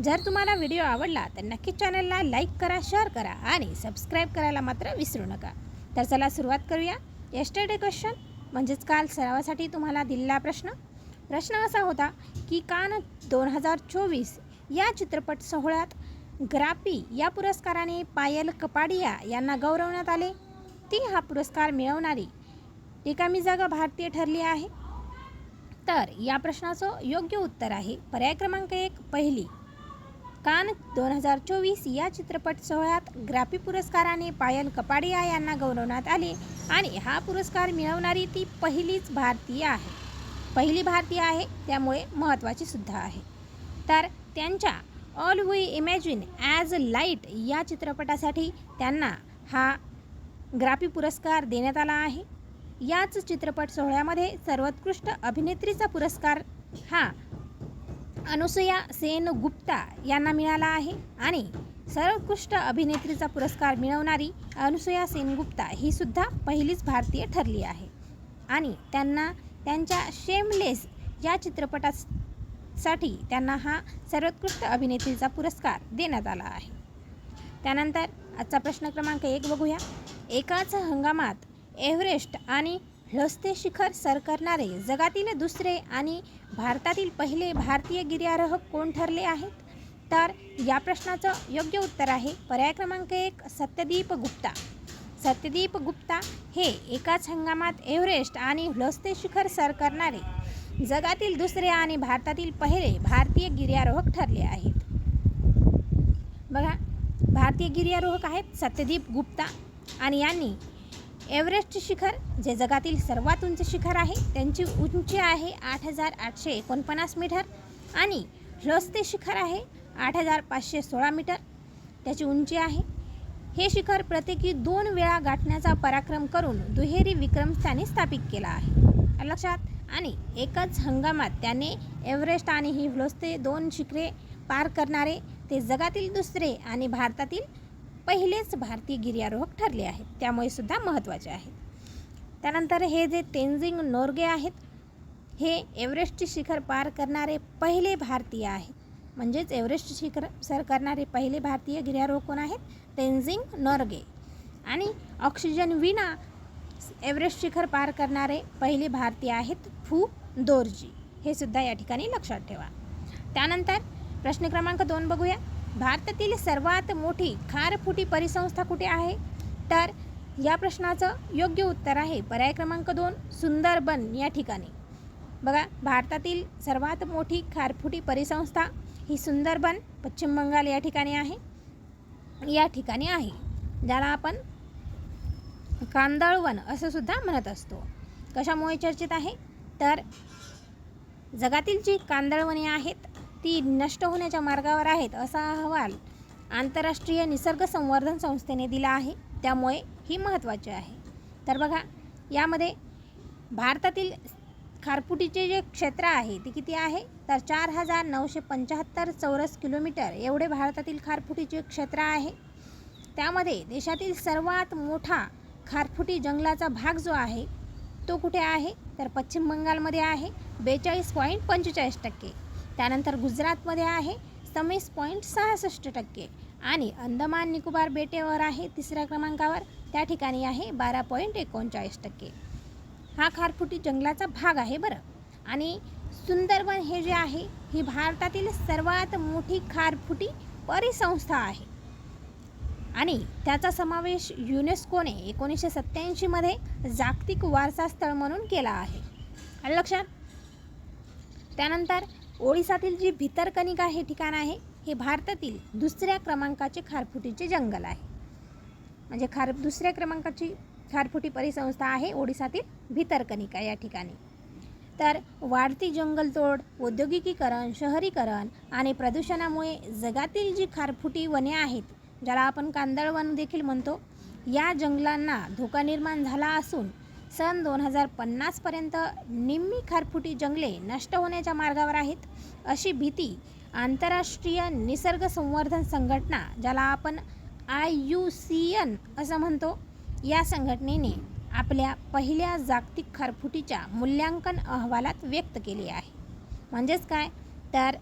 जर तुम्हाला व्हिडिओ आवडला तर नक्कीच चॅनलला लाईक करा शेअर करा आणि सबस्क्राईब करायला मात्र विसरू नका. तर चला सुरुवात करूया. येस्टरडे क्वेश्चन म्हणजेच काल सरावासाठी तुम्हाला दिलेला प्रश्न. प्रश्न असा होता की कान दोन हजार चोवीस या चित्रपट सोहळ्यात ग्रापी या पुरस्काराने पायल कपाडिया यांना गौरवण्यात आले. ती हा पुरस्कार मिळवणारी रिकामी जागा भारतीय ठरली आहे. तर या प्रश्नाचं योग्य उत्तर आहे. पर्याय क्रमांक एक पहिली. कान दोन हजार चोवीस या चित्रपट सोहळ्यात ग्रॅपी पुरस्काराने पायल कपाडिया यांना गौरवण्यात आले आणि हा पुरस्कार मिळवणारी ती पहिलीच भारतीय आहे. पहिली भारतीय आहे त्यामुळे महत्त्वाची सुद्धा आहे. तर त्यांच्या all we imagine as light या चित्रपटासाठी त्यांना हा ग्रापी पुरस्कार देण्यात आला आहे. याच चित्रपट सोहळ्यामध्ये सर्वोत्कृष्ट अभिनेत्रीचा पुरस्कार हा अनुसया सेन गुप्ता यांना मिळाला आहे आणि सर्वोत्कृष्ट अभिनेत्रीचा पुरस्कार मिळवणारी अनुसया सेनगुप्ता ही सुद्धा पहिलीच भारतीय ठरली आहे. आणि त्यांना त्यांच्या शेमलेस या चित्रपटासाठी त्यांना हा सर्वोत्कृष्ट अभिनेत्रीचा पुरस्कार देण्यात आला आहे. त्यानंतर आजचा प्रश्न क्रमांक एक बघूया. एकाच हंगामात एव्हरेस्ट आणि ह्लस्ते शिखर सर करणारे जगातील दुसरे आणि भारतातील पहिले भारतीय गिर्यारोहक कोण ठरले आहेत? तर या प्रश्नाचं योग्य उत्तर आहे पर्याय क्रमांक एक सत्यदीप गुप्ता. सत्यदीप गुप्ता हे एकाच हंगामात एव्हरेस्ट आणि ह्लस्ते शिखर सर करणारे जगातील दुसरे आणि भारतातील पहिले भारतीय गिर्यारोहक ठरले आहेत. बघा भारतीय गिर्यारोहक आहेत सत्यदीप गुप्ता आणि यांनी एव्हरेस्ट शिखर जे जगातील सर्वात उंच शिखर आहे त्यांची उंची आहे आठ हजार आठशे एकोणपन्नास मीटर आणि ह्लस्ते शिखर आहे आठ हजार पाचशे सोळा मीटर. त्याची उंची आहे. हे शिखर प्रत्येकी दोन वेळा गाठण्याचा पराक्रम करून दुहेरी विक्रम त्याने स्थापित केला आहे. लक्षात आणि एकाच हंगामात त्याने एव्हरेस्ट आणि ही दोन शिखरे पार करणारे ते जगातील दुसरे आणि भारतातील पहिलेच भारतीय गिर्यारोहक ठरले आहेत. त्यामुळे सुद्धा महत्त्वाचे आहेत त्यानंतर हे जे तेन्झिंग नोर्गे आहेत हे एव्हरेस्ट शिखर पार करणारे पहिले भारतीय आहेत. म्हणजेच एव्हरेस्ट शिखर सर करणारे पहिले भारतीय गिर्यारोहक कोण आहेत? तेन्झिंग नोर्गे. आणि ऑक्सिजन विना एव्हरेस्ट शिखर पार करणारे पहिले भारतीय आहेत फू दोरजी. हे सुद्धा या ठिकाणी लक्षात ठेवा. त्यानंतर प्रश्न क्रमांक दोन बघूया. भारतातील सर्वात मोठी खारफुटी परिसंस्था कुठे आहे? तर या प्रश्नाचं योग्य उत्तर आहे पर्याय क्रमांक दोन सुंदरबन या ठिकाणी. बघा भारतातील सर्वात मोठी खारफुटी परिसंस्था ही सुंदरबन पश्चिम बंगाल या ठिकाणी आहे. या ठिकाणी आहे. ज्याला आपण कांदळवन असं सुद्धा म्हणत असतो. कशामुळे चर्चेत आहे? तर जगातील जी कांदळवने आहेत ती नष्ट होण्याच्या मार्गावर आहेत असा अहवाल आंतरराष्ट्रीय निसर्ग संवर्धन संस्थेने दिला आहे. त्यामुळे ही महत्त्वाची आहे. तर बघा यामध्ये भारतातील खारफुटीचे जे क्षेत्र आहे ते किती आहे? तर चार हजार नऊशे पंच्याहत्तर चौरस किलोमीटर एवढे भारतातील खारफुटीचे क्षेत्र आहे. त्यामध्ये देशातील सर्वात मोठा खारफुटी जंगलाचा भाग जो आहे तो कुठे आहे? तर पश्चिम बंगालमध्ये आहे. बेचाळीस पॉईंट पंचेचाळीस टक्के. त्यानंतर गुजरातमध्ये आहे सव्वीस पॉईंट सहासष्ट टक्के. आणि अंदमान निकोबार बेटेवर आहे तिसऱ्या क्रमांकावर. त्या ठिकाणी आहे बारा पॉईंट एकोणचाळीस टक्के. हा खारफुटी जंगलाचा भाग आहे बरं. आणि सुंदरबन हे जे आहे ही भारतातील सर्वात मोठी खारफुटी परिसंस्था आहे. आणि त्याचा समावेश युनेस्कोने एकोणीसशे सत्त्याऐंशीमध्ये जागतिक वारसा स्थळ म्हणून केला आहे. लक्षात? त्यानंतर ओडिसातील जी भितरकनिका हे ठिकाण आहे हे भारतातील दुसऱ्या क्रमांकाचे खारफुटीचे जंगल आहे. म्हणजे खार दुसऱ्या क्रमांकाची खारफुटी परिसंस्था आहे ओडिसातील भितरकनिका या ठिकाणी. तर वाढती जंगलतोड औद्योगिकीकरण शहरीकरण आणि प्रदूषणामुळे जगातील जी खारफुटी वने आहेत ज्याला आपण कांदळवन देखील म्हणतो या जंगलांना धोका निर्माण झाला असून सन दोन हजार पन्नासपर्यंत निम्मी खारफुटी जंगले नष्ट होण्याच्या मार्गावर आहेत. अशी भीती आंतरराष्ट्रीय निसर्ग संवर्धन संघटना ज्याला आपण आय यू सी एन असं म्हणतो या संघटनेने आपल्या पहिल्या जागतिक खारफुटीच्या मूल्यांकन अहवालात व्यक्त केली आहे. म्हणजेच काय? तर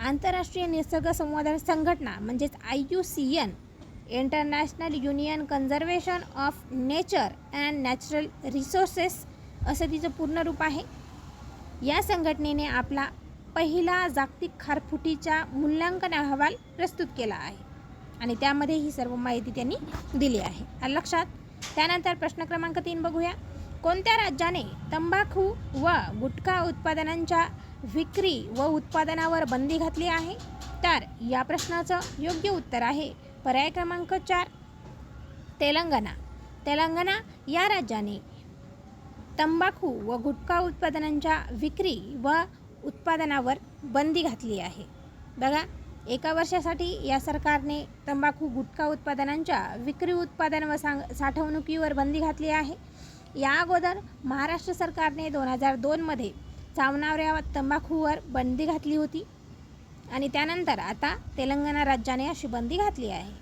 आंतरराष्ट्रीय निसर्ग संवर्धन संघटना म्हणजेच I U C N international union conservation of nature and natural resources असं तिचं पूर्ण रूप आहे. या संघटनेने आपला पहिला जागतिक खारफुटीच्या मूल्यांकन अहवाल प्रस्तुत केला आहे. आणि त्यामध्ये ही सर्व माहिती त्यांनी दिली आहे. लक्षात त्यानंतर प्रश्न क्रमांक तीन बघूया. कोणत्या राज्याने तंबाखू व गुटखा उत्पादनांच्या विक्री व उत्पादनावर बंदी घातली आहे? तर या प्रश्नाचं योग्य उत्तर आहे पर्याय क्रमांक चार तेलंगणा. तेलंगणा या राज्याने तंबाखू व गुटखा उत्पादनांच्या विक्री व उत्पादनावर बंदी घातली आहे. बघा एका वर्षासाठी या सरकारने तंबाखू गुटखा उत्पादनांच्या विक्री उत्पादन व सांग साठवणुकीवर बंदी घातली आहे. या अगोदर महाराष्ट्र सरकारने दोन हजार दोनमध्ये चावणाऱ्या तंबाखूवर बंदी घातली होती. आणि त्यानंतर आता तेलंगणा राज्याने अशी बंदी घातली आहे.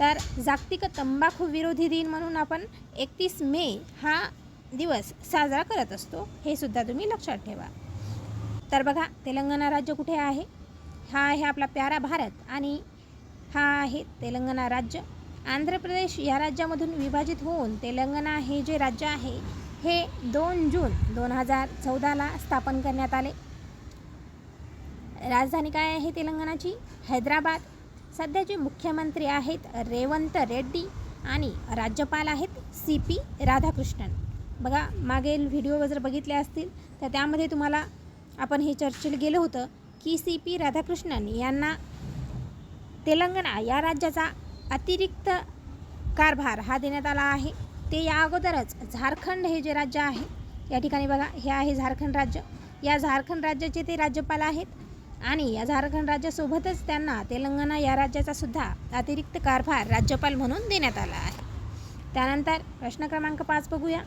तर जागतिक तंबाखू विरोधी दिन म्हणून आपण एकतीस मे हा दिवस साजरा करत असतो हे सुद्धा तुम्ही लक्षात ठेवा. तर बघा तेलंगणा राज्य कुठे आहे? हा आहे आपला प्यारा भारत आणि हा आहे तेलंगणा राज्य. आंध्र प्रदेश या राज्यामधून विभाजित होऊन तेलंगणा हे जे राज्य आहे हे दोन जून दोन हजार चौदाला स्थापन करण्यात आले. राजधानी काय आहे तेलंगणाची? हैदराबाद. सध्याचे मुख्यमंत्री आहेत रेवंत रेड्डी आणि राज्यपाल आहेत सी पी राधाकृष्णन. बघा मागील व्हिडिओ जर बघितले असतील तर त्यामध्ये तुम्हाला आपण हे चर्चेला गेलं होतं की सी पी राधाकृष्णन यांना तेलंगणा या राज्याचा अतिरिक्त कारभार हा देण्यात आला आहे. ते या अगोदरच झारखंड हे जे राज्य आहे या ठिकाणी बघा हे आहे झारखंड राज्य. या झारखंड राज्याचे ते राज्यपाल आहेत आणि या झारखंड राज्यासोबतच त्यांना तेलंगणा या राज्याचा सुद्धा अतिरिक्त कारभार राज्यपाल म्हणून देण्यात आला आहे. त्यानंतर प्रश्न क्रमांक पाच बघूया.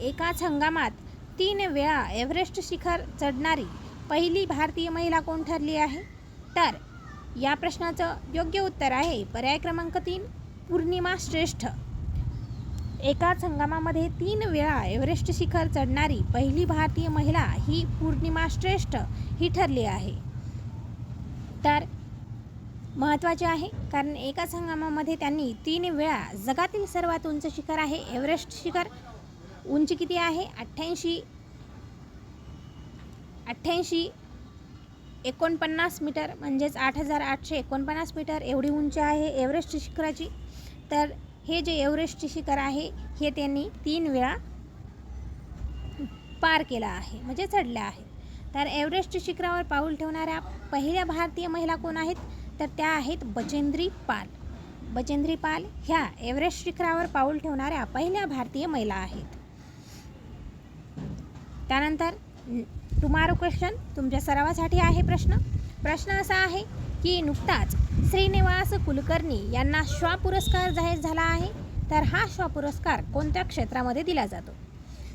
एकाच हंगामात तीन वेळा एव्हरेस्ट शिखर चढणारी पहिली भारतीय महिला कोण ठरली आहे? तर या प्रश्नाचं योग्य उत्तर आहे पर्याय क्रमांक तीन पूर्णिमा श्रेष्ठ. एकाच हंगामामध्ये तीन वेळा एव्हरेस्ट शिखर चढणारी पहिली भारतीय महिला ही पूर्णिमा श्रेष्ठ ही ठरली आहे. तर महत्त्वाचे आहे. कारण एकाच हंगामामध्ये त्यांनी तीन वेळा जगातील सर्वात उंच शिखर आहे एव्हरेस्ट शिखर. उंची किती आहे? अठ्ठ्याऐंशी अठ्ठ्याऐंशी एकोणपन्नास मीटर म्हणजेच आठ हजार आठशे एकोणपन्नास मीटर एवढी उंची आहे एव्हरेस्ट शिखराची. तर हे जे एव्हरेस्ट शिखर आहे हे त्यांनी तीन वेळा पार केलं आहे म्हणजे चढलं आहे. तर एव्हरेस्ट शिखरावर पाऊल ठेवणाऱ्या पहिल्या भारतीय महिला कोण आहेत? तर त्या आहेत बचेंद्री पाल. बचेंद्री पाल ह्या एव्हरेस्ट शिखरावर पाऊल ठेवणाऱ्या पहिल्या भारतीय महिला आहेत. त्यानंतर टुमारो क्वेश्चन तुमच्या सरावासाठी आहे प्रश्न. प्रश्न असा आहे की नुकताच श्रीनिवास कुलकर्णी यांना श्वा पुरस्कार जाहीर झाला आहे. तर हा श्वा पुरस्कार कोणत्या क्षेत्रामध्ये दिला जातो?